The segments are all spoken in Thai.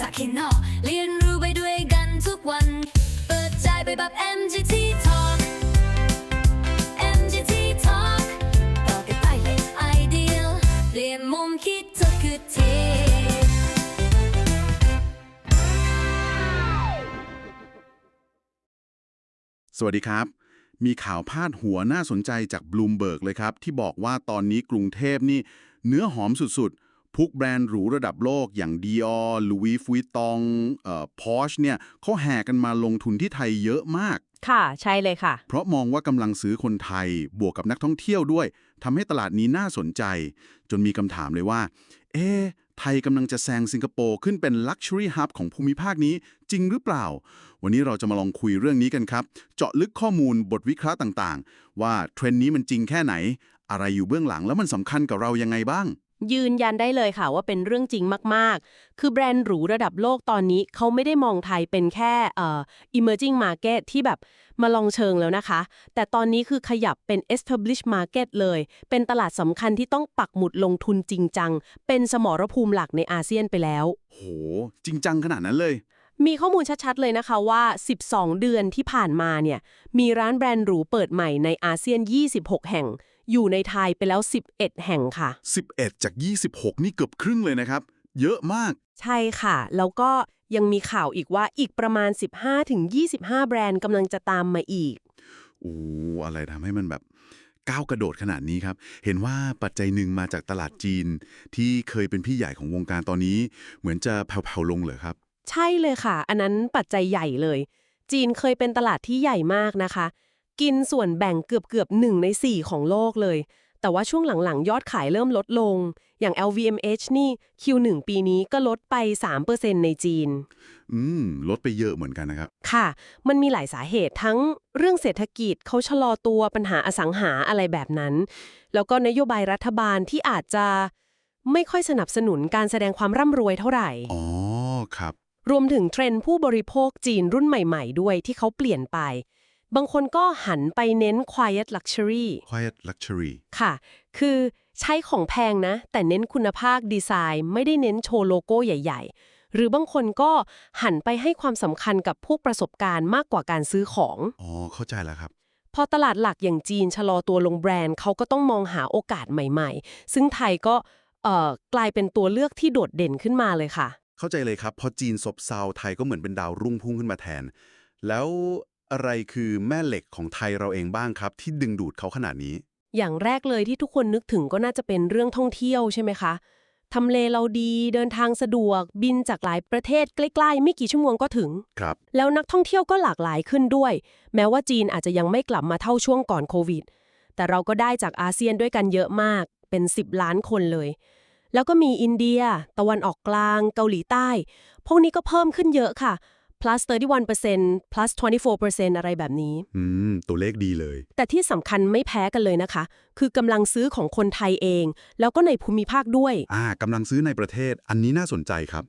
จากข้างนอกเรียนรู้ไปด้วยกันทุกวัน เปิดใจไปแบบ MGT Talk MGT Talk ต่อกันไปเลยไอเดียลเปลี่ยนมุมคิดเธอคือเทสวัสดีครับ มีข่าวพาดหัวน่าสนใจจากบลูมเบิร์กเลยครับ ที่บอกว่าตอนนี้กรุงเทพนี่เนื้อหอมสุดๆ พุกแบรนด์หรูระดับโลกอย่าง Dior Louis Vuitton เอ่อ Porsche เนี่ยเขาแห่กันมาลงทุนที่ไทยเยอะมาก ค่ะ ใช่เลยค่ะ เพราะมองว่ากำลังซื้อคนไทยบวกกับนักท่องเที่ยวด้วยทำให้ตลาดนี้น่าสนใจ จนมีคำถามเลยว่า เอ๊ะไทยกำลังจะแซงสิงคโปร์ขึ้นเป็น Luxury Hub ของภูมิภาคนี้จริงหรือเปล่า วันนี้เราจะมาลองคุยเรื่องนี้กันครับ เจาะลึกข้อมูลบทวิเคราะห์ต่างๆ ว่าเทรนด์นี้มันจริงแค่ไหน อะไรอยู่เบื้องหลังแล้วมันสำคัญกับเรายังไงบ้าง ยืนยันได้เลยค่ะว่าเป็นเรื่องจริงมาก ๆ คือแบรนด์หรูระดับโลกตอนนี้เขาไม่ได้มองไทยเป็นแค่เอ่อ emerging market ที่แบบมาลองเชิงแล้วนะคะ แต่ตอนนี้คือขยับเป็น established market เลย เป็นตลาดสำคัญที่ต้องปักหมุดลงทุนจริงจัง เป็นสมรภูมิหลักในอาเซียนไปแล้ว โห จริงจังขนาดนั้นเลย มีข้อมูลชัดๆเลยนะคะว่า 12 เดือนที่ผ่านมาเนี่ย มีร้านแบรนด์หรูเปิดใหม่ในอาเซียน 26 แห่ง อยู่ในไทยไปแล้ว 11 แห่งค่ะ 11 จาก 26 นี่เกือบครึ่งเลยนะครับ เยอะมาก ใช่ค่ะ แล้วก็ยังมีข่าวอีกว่าอีกประมาณ 15-25 แบรนด์กำลังจะตามมาอีกโอ้อะไรทำให้มันแบบก้าวกระโดดขนาดนี้ครับ เห็นว่าปัจจัยหนึ่งมาจากตลาดจีน ที่เคยเป็นพี่ใหญ่ของวงการตอนนี้ เหมือนจะแผ่วๆลงเหรอครับ ใช่เลยค่ะ อันนั้นปัจจัยใหญ่เลย จีนเคยเป็นตลาดที่ใหญ่มากนะคะ กินส่วนแบ่งเกือบเกือบหนึ่งใน4ของโลกเลย แต่ว่าช่วงหลังๆ ยอดขายเริ่มลดลง อย่าง LVMH นี่ Q1 ปีนี้ก็ลดไป 3%ในจีน อืม ลดไปเยอะเหมือนกันนะครับ ค่ะ มันมีหลายสาเหตุทั้งเรื่องเศรษฐกิจเขาชะลอตัวปัญหาอสังหาอะไรแบบนั้น แล้วก็นโยบายรัฐบาลที่อาจจะไม่ค่อยสนับสนุนการแสดงความร่ำรวยเท่าไหร่ อ๋อ ครับ รวมถึงเทรนด์ผู้บริโภคจีนรุ่นใหม่ ๆ ด้วยที่เขาเปลี่ยนไป บางคนก็หันไปเน้น quiet luxury quiet luxury ค่ะ คือใช้ของแพงนะ แต่เน้นคุณภาพดีไซน์ ไม่ได้เน้นโชว์โลโก้ใหญ่ ๆ หรือบางคนก็หันไปให้ความสำคัญกับพวกประสบการณ์มากกว่าการซื้อของ อ๋อ เข้าใจแล้วครับ พอตลาดหลักอย่างจีนชะลอตัวลงแบรนด์เขาก็ต้องมองหาโอกาสใหม่ๆ ซึ่งไทยก็เอ่อกลายเป็นตัวเลือกที่โดดเด่นขึ้นมาเลยค่ะ เข้าใจเลยครับพอจีนซบเซาไทยก็เหมือนเป็นดาวรุ่งพุ่งขึ้นมาแทน แล้ว อะไรคือแม่เหล็กของไทยเราเองบ้างครับ ที่ดึงดูดเขาขนาดนี้ อย่างแรกเลยที่ทุกคนนึกถึงก็น่าจะเป็นเรื่องท่องเที่ยวใช่ไหมคะทำเลเราดีเดินทางสะดวก บินจากหลายประเทศใกล้ๆ ไม่กี่ชั่วโมงก็ถึง ครับ แล้วนักท่องเที่ยวก็หลากหลายขึ้นด้วย แม้ว่าจีนอาจจะยังไม่กลับมาเท่าช่วงก่อนโควิด แต่เราก็ได้จากอาเซียนด้วยกันเยอะมาก เป็น 10 ล้านคนเลย แล้วก็มีอินเดีย ตะวันออกกลาง เกาหลีใต้ พวกนี้ก็เพิ่มขึ้นเยอะค่ะ plus 31% plus 24%อะไรแบบนี้ อืม ตัวเลขดีเลย แต่ที่สำคัญไม่แพ้กันเลยนะคะ คือกำลังซื้อของคนไทยเอง แล้วก็ในภูมิภาคด้วย อ่ากำลังซื้อในประเทศ อันนี้น่าสนใจครับ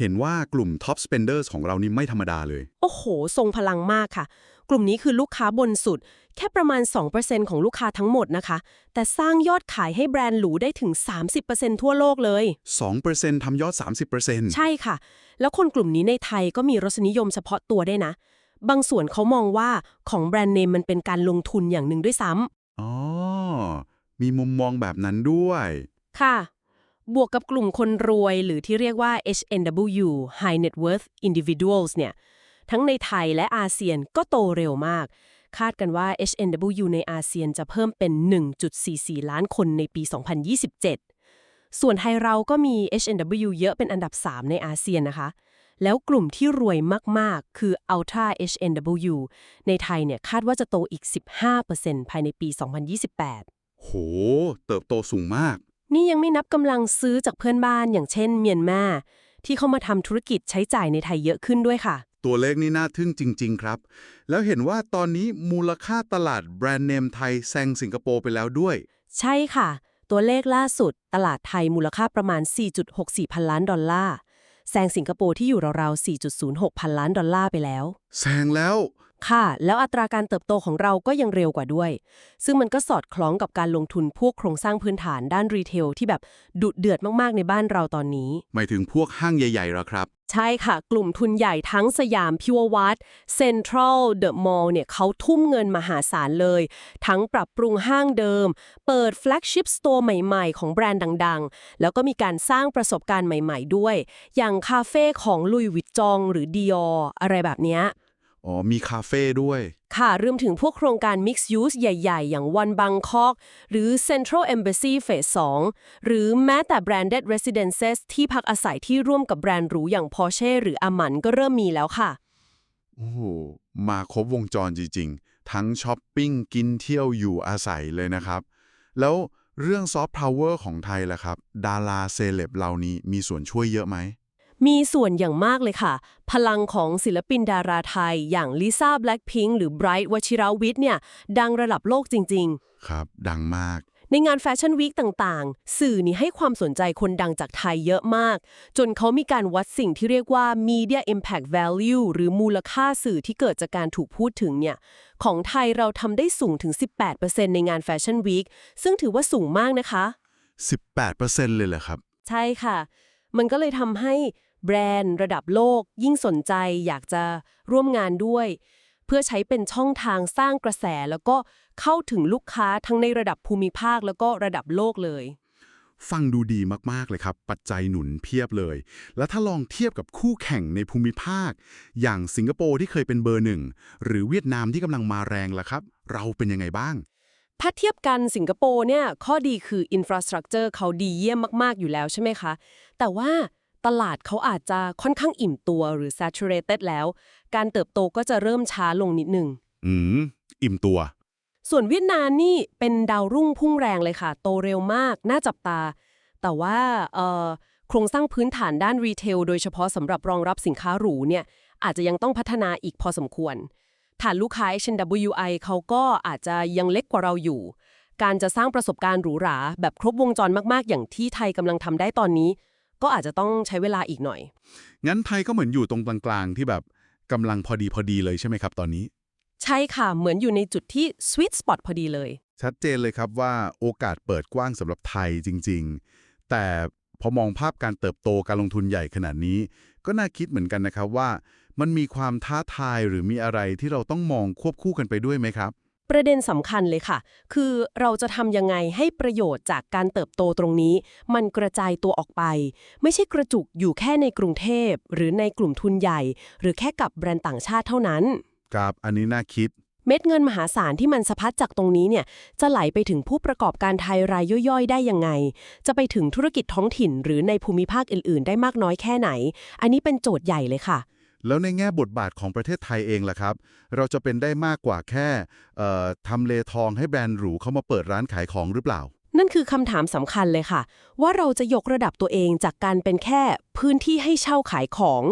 เห็นว่ากลุ่ม top spenders ของเรานี่ไม่ธรรมดาเลย โอ้โห ทรงพลังมากค่ะ กลุ่มนี้คือลูกค้าบนสุด แค่ประมาณ 2%ของลูกค้าทั้งหมดนะคะ แต่สร้างยอดขายให้แบรนด์หรูได้ถึง 30%ทั่วโลกเลย 2%ทำยอด 30%ใช่ค่ะ แล้วคนกลุ่มนี้ในไทยก็มีรสนิยมเฉพาะตัวได้วยนะ บางส่วนเขามองว่าของแบรนด์เนมมันเป็นการลงทุนอย่างหนึ่งด้วยซ้ำอ๋อ มีมุมมองแบบนั้นด้วย ค่ะ บวกกับกลุ่มคนรวยหรือที่เรียกว่า HNW High Net Worth Individuals เนี่ย ทั้งในไทยและอาเซียนก็โตเร็วมาก คาดกันว่า HNW ในอาเซียนจะเพิ่มเป็น 1.44 ล้านคนในปี 2027 ส่วนไทยเราก็มี HNW เยอะเป็นอันดับ 3 ในอาเซียนนะคะ แล้วกลุ่มที่รวยมาก ๆ คือ Ultra HNW ในไทยเนี่ยคาดว่าจะโตอีก 15%ภายในปี 2028 โห เติบโตสูงมาก นี่ยังไม่นับกำลังซื้อจากเพื่อนบ้านอย่างเช่นเมียนมาที่เข้ามาทำธุรกิจใช้จ่ายในไทยเยอะขึ้นด้วยค่ะ ตัวเลขนี่น่าทึ่งจริง ๆ ครับ แล้วเห็นว่าตอนนี้มูลค่าตลาดแบรนด์เนมไทยแซงสิงคโปร์ไปแล้วด้วย ใช่ค่ะ ตัวเลขล่าสุด ตลาดไทยมูลค่าประมาณ 4.64 พันล้านดอลลาร์แซงสิงคโปร์ที่อยู่ราวๆ4.06 พันล้านดอลลาร์ไปแล้ว แซงแล้ว ค่ะ แล้วอัตราการเติบโตของเราก็ยังเร็วกว่าด้วย ซึ่งมันก็สอดคล้องกับการลงทุนพวกโครงสร้างพื้นฐานด้านรีเทลที่แบบดุเดือดมากๆในบ้านเราตอนนี้ หมายถึงพวกห้างใหญ่ๆหรอครับ ใช่ค่ะ กลุ่มทุนใหญ่ทั้งสยามพิววัตเซ็นทรัลเดอะมอลล์เนี่ยเขาทุ่มเงินมหาศาลเลย ทั้งปรับปรุงห้างเดิม เปิดแฟลกชิพสโตร์ใหม่ๆ ของแบรนด์ดังๆ แล้วก็มีการสร้างประสบการณ์ใหม่ ๆ ด้วย อย่างคาเฟ่ของลุยวิตจองหรือดีออะไรแบบเนี้ย อ๋อ มีคาเฟ่ด้วย ค่ะรวมถึงพวกโครงการ Mixed Use ใหญ่ ๆ อย่าง One Bangkok หรือ Central Embassy Phase 2 หรือแม้แต่ Branded Residences ที่พักอาศัยที่ร่วมกับแบรนด์หรูอย่าง Porsche หรือ Aman ก็เริ่มมีแล้วค่ะ โอ้โหมาครบวงจรจริง ๆ ทั้งช้อปปิ้ง กินเที่ยวอยู่อาศัยเลยนะครับ แล้วเรื่องซอฟต์พาวเวอร์ของไทยล่ะครับ ดาราเซเลบเหล่านี้มีส่วนช่วยเยอะไหม มีส่วนอย่างมากเลยค่ะ พลังของศิลปินดาราไทย อย่างลิซ่าแบล็ k พิงหรือไบรท์วชิราวิทย์เนี่ย ดังระดับโลกจริง ๆ ครับ ดังมาก ในงานแฟชั่นวีคต่างๆ สื่อนี่ให้ความสนใจคนดังจากไทยเยอะมาก จนเขามีการวัดสิ่งที่เรียกว่า media impact value หรือมูลค่าสื่อที่เกิดจากการถูกพูดถึงเนี่ย ของไทยเราทำได้สูงถึง 18%ในงานแฟชั่นวีคซึ่งถือว่าสูงมากนะคะ 18%เลยเหรอครับ ใช่ค่ะ มันก็เลยทำให้ แบรนด์ ระดับโลก ยิ่งสนใจอยากจะร่วมงานด้วย เพื่อใช้เป็นช่องทางสร้างกระแสแล้วก็เข้าถึงลูกค้าทั้งในระดับภูมิภาคแล้วก็ระดับโลกเลย ฟังดูดีมาก ๆ เลยครับ ปัจจัยหนุนเพียบเลย แล้วถ้าลองเทียบกับคู่แข่งในภูมิภาค อย่างสิงคโปร์ที่เคยเป็นเบอร์หนึ่งหรือเวียดนามที่กำลังมาแรงล่ะครับ เราเป็นยังไงบ้างถ้าเทียบกันสิงคโปร์เนี่ยข้อดีคืออินฟราสตรักเจอร์เขาดีเยี่ยมมาก ๆ อยู่แล้วใช่ไหมคะ แต่ว่า ตลาดเขาอาจจะค่อนข้างอิ่มตัวหรือ saturated แล้ว การเติบโตก็จะเริ่มช้าลงนิดนึงอืม อิ่มตัว ส่วนเวียดนามนี่เป็นดาวรุ่งพุ่งแรงเลยค่ะ โตเร็วมาก น่าจับตา แต่ว่าเอ่อโครงสร้างพื้นฐานด้านรีเทลโดยเฉพาะสำหรับรองรับสินค้าหรูเนี่ย อาจจะยังต้องพัฒนาอีกพอสมควร ฐานลูกค้า H&WI เขาก็อาจจะยังเล็กกว่าเราอยู่ การจะสร้างประสบการณ์หรูหราแบบครบวงจรมากๆ อย่างที่ไทยกำลังทำได้ตอนนี้ ก็อาจจะต้องใช้เวลาอีกหน่อย งั้นไทยก็เหมือนอยู่ตรงกลางๆที่แบบกำลังพอดีพอดีเลยใช่ไหมครับตอนนี้ ใช่ค่ะ เหมือนอยู่ในจุดที่ sweet spot พอดีเลย ชัดเจนเลยครับว่าโอกาสเปิดกว้างสำหรับไทยจริง ๆ แต่พอมองภาพการเติบโตการลงทุนใหญ่ขนาดนี้ ก็น่าคิดเหมือนกันนะครับว่า มันมีความท้าทายหรือมีอะไรที่เราต้องมองควบคู่กันไปด้วยไหมครับ ประเด็นสำคัญเลยค่ะ คือเราจะทำยังไงให้ประโยชน์จากการเติบโตตรงนี้ มันกระจายตัวออกไป ไม่ใช่กระจุกอยู่แค่ในกรุงเทพ หรือในกลุ่มทุนใหญ่ หรือแค่กับแบรนด์ต่างชาติเท่านั้น ครับอันนี้น่าคิด เม็ดเงินมหาศาลที่มันสะพัดจากตรงนี้เนี่ยจะไหลไปถึงผู้ประกอบการไทยรายย่อยๆ ได้ยังไง จะไปถึงธุรกิจท้องถิ่น หรือในภูมิภาคอื่น ๆ ได้มากน้อยแค่ไหน อันนี้เป็นโจทย์ใหญ่เลยค่ะ แล้วในแง่บทบาทของประเทศไทยเองล่ะครับ เราจะเป็นได้มากกว่าแค่เอ่อทำเลทองให้แบรนด์หรูเข้ามาเปิดร้านขายของหรือเปล่า นั่นคือคำถามสำคัญเลยค่ะ ว่าเราจะยกระดับตัวเองจากการเป็นแค่พื้นที่ให้เช่าขายของ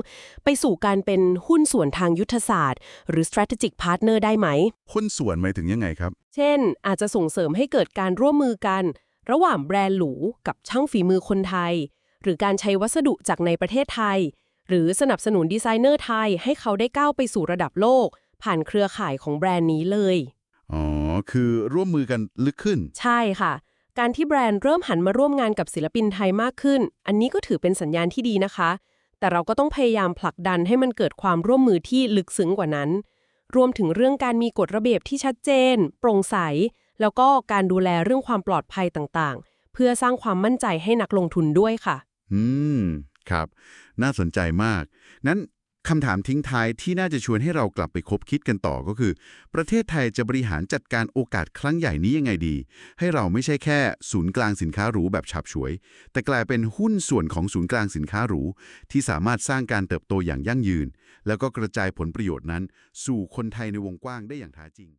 ไปสู่การเป็นหุ้นส่วนทางยุทธศาสตร์ หรือ strategic partner ได้ไหม หุ้นส่วนหมายถึงยังไงครับ เช่น อาจจะส่งเสริมให้เกิดการร่วมมือกัน ระหว่างแบรนด์หรูกับช่างฝีมือคนไทย หรือการใช้วัสดุจากในประเทศไทย หรือสนับสนุนดีไซเนอร์ไทยให้เขาได้ก้าวไปสู่ระดับโลก ผ่านเครือข่ายของแบรนด์นี้เลย อ๋อ คือร่วมมือกันลึกขึ้น ใช่ค่ะ การที่แบรนด์เริ่มหันมาร่วมงานกับศิลปินไทยมากขึ้น อันนี้ก็ถือเป็นสัญญาณที่ดีนะคะ แต่เราก็ต้องพยายามผลักดันให้มันเกิดความร่วมมือที่ลึกซึ้งกว่านั้น รวมถึงเรื่องการมีกฎระเบียบที่ชัดเจน โปร่งใส แล้วก็การดูแลเรื่องความปลอดภัยต่างๆ เพื่อสร้างความมั่นใจให้นักลงทุนด้วยค่ะ อืม ครับ น่าสนใจมาก นั้นคำถามทิ้งท้ายที่น่าจะชวนให้เรากลับไปคบคิดกันต่อก็คือ ประเทศไทยจะบริหารจัดการโอกาสครั้งใหญ่นี้ยังไงดี ให้เราไม่ใช่แค่ศูนย์กลางสินค้าหรูแบบฉับฉวย แต่กลายเป็นหุ้นส่วนของศูนย์กลางสินค้าหรูที่สามารถสร้างการเติบโตอย่างยั่งยืน แล้วก็กระจายผลประโยชน์นั้น สู่คนไทยในวงกว้างได้อย่างแท้จริง